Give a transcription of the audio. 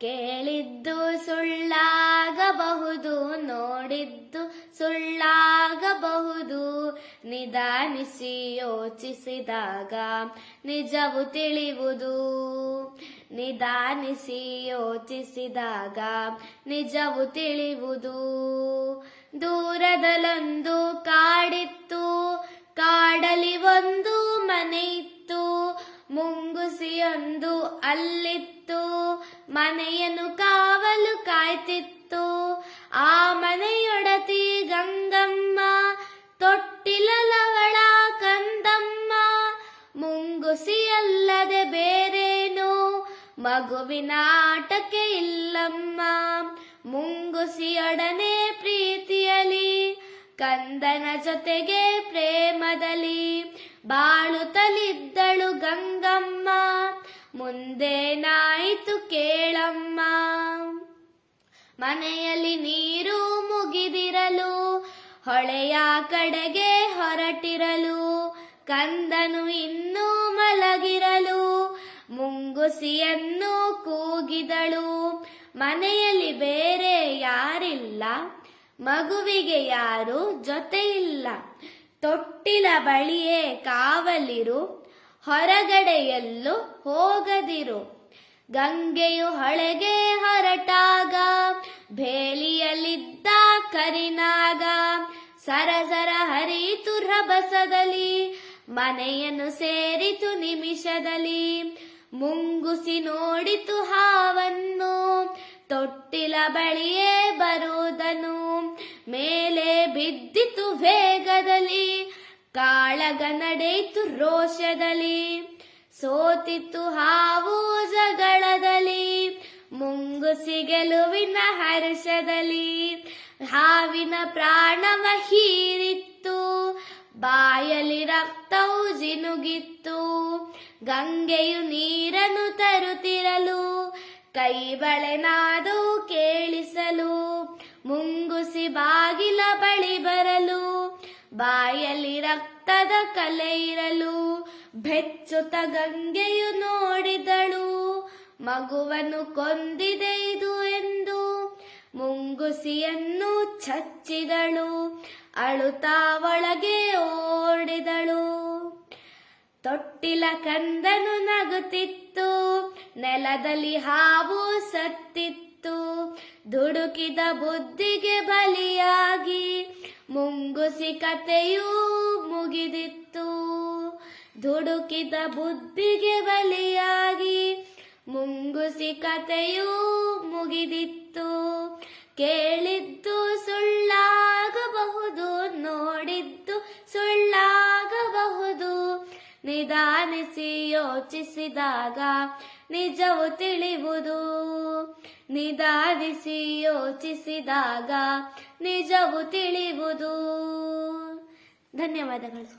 ಕೇಳಿದ್ದು ಸುಳ್ಳಾಗಬಹುದು, ನೋಡಿದ್ದು ಸುಳ್ಳಾಗಬಹುದು. ನಿಧಾನಿಸಿ ಯೋಚಿಸಿದಾಗ ನಿಜವು ತಿಳಿಯುವುದು ನಿಧಾನಿಸಿ ಯೋಚಿಸಿದಾಗ ನಿಜವು ತಿಳಿಯುವುದು ದೂರದಲ್ಲೊಂದು ಕಾಡಿತ್ತು ಕಾಡಲಿ ಒಂದು ಮನೆ ಇತ್ತು ಮುಂಗುಸಿಯೊಂದು ಅಲ್ಲಿತ್ತು. ಮನೆಯನ್ನು ಕಾವಲು ಕಾಯ್ತಿತ್ತು. ಆ ಮನೆಯೊಡತಿ ಗಂಗಮ್ಮ, ತೊಟ್ಟಿಲಲವಳ ಕಂದಮ್ಮ, ಮುಂಗುಸಿಯಲ್ಲದೆ ಬೇರೇನು ಮಗುವಿನ ಆಟಕ್ಕೆ ಇಲ್ಲಮ್ಮ. ಮುಂಗುಸಿಯೊಡನೆ ಪ್ರೀತಿಯಲಿ, ಕಂದನ ಜೊತೆಗೆ ಪ್ರೇಮದಲ್ಲಿ ಬಾಳುತ್ತಲಿದ್ದಳು ಗಂಗಮ್ಮ. ಮುಂದೇನಾಯಿತು ಕೇಳಮ್ಮ. ಮನೆಯಲ್ಲಿ ನೀರು ಮುಗಿದಿರಲು, ಹೊಳೆಯ ಕಡೆಗೆ ಹೊರಟಿರಲು, ಕಂದನು ಇನ್ನೂ ಮಲಗಿರಲು, ಮುಂಗುಸಿಯನ್ನು ಕೂಗಿದಳು. ಮನೆಯಲ್ಲಿ ಬೇರೆ ಯಾರಿಲ್ಲ, ಮಗುವಿಗೆ ಯಾರು ಜೊತೆಯಿಲ್ಲ. ತೊಟ್ಟಿಲ ಬಳಿಯೇ ಕಾವಲಿರು ಹೊರಗಡೆ ಎಲ್ಲೂ ಹೋಗದಿರು. ಗಂಗೆಯು ಹೊಳೆಗೆ ಹೊರಟಾಗ, ಬೇಲಿಯಲ್ಲಿದ್ದ ಕರಿನಾಗ, ಸರಸರ ಹರಿಯಿತು ರಭಸದಲ್ಲಿ, ಮನೆಯನ್ನು ಸೇರಿತು ನಿಮಿಷದಲ್ಲಿ. ಮುಂಗುಸಿ ನೋಡಿತು ಹಾವನ್ನು, ತೊಟ್ಟಿಲ ಬಳಿಯೇ ಬರುವುದನು ಮೇಲೆ ಬಿದ್ದಿತು ವೇಗದಲ್ಲಿ ಕಾಳಗ ನಡೆಯಿತು ರೋಷದಲ್ಲಿ. ಸೋತಿತ್ತು ಹಾವು ಜಗಳದಲ್ಲಿ. ಮುಂಗುಸಿ ಗೆಲುವಿನ ಹರ್ಷದಲ್ಲಿ. ಹಾವಿನ ಪ್ರಾಣವ ಹೀರಿತ್ತು. ಬಾಯಲಿ ರಕ್ತವು ಜಿನುಗಿತ್ತು. ಗಂಗೆಯು ನೀರನ್ನು ತರುತ್ತಿರಲು. ಕೈ ಬಳೆನಾದವು ಕೇಳಿಸಲು. ಮುಂಗುಸಿ ಬಾಗಿಲ ಬಳಿ ಬಾಯಲ್ಲಿ ರಕ್ತದ ಕಲೆ ಇರಲು ಬೆಚ್ಚುತ ಗಂಗೆಯು ನೋಡಿದಳು. ಮಗುವನ್ನು ಕೊಂದಿದೆ ಇದು ಎಂದು ಮುಂಗುಸಿಯನ್ನು ಚಚ್ಚಿದಳು. ಅಳುತ್ತಾ ಒಳಗೆ ಓಡಿದಳು. ತೊಟ್ಟಿಲ ಕಂದನು ನಗುತ್ತಿತ್ತು. ನೆಲದಲ್ಲಿ ಹಾವು ಸತ್ತಿತ್ತು. ದುಡುಕಿದ ಬುದ್ಧಿಗೆ ಬಲಿಯಾಗಿ ಮುಂಗುಸಿ ಕತೆಯೂ ಮುಗಿದಿತ್ತು. ದುಡುಕಿದ ಬುದ್ಧಿಗೆ ಬಲಿಯಾಗಿ ಮುಂಗುಸಿ ಕತೆಯೂ ಮುಗಿದಿತ್ತು. ಕೇಳಿದ್ದು ಸುಳ್ಳಾಗಬಹುದು ನೋಡಿದ್ದು ಸುಳ್ಳಾಗಬಹುದು. ನಿಧಾನಿಸಿ ಯೋಚಿಸಿದಾಗ ನಿಜವು ತಿಳಿಯುವುದು ನಿಧಾನಿಸಿ ಯೋಚಿಸಿದಾಗ ನಿಜವು ತಿಳಿಯುವುದು ಧನ್ಯವಾದಗಳು.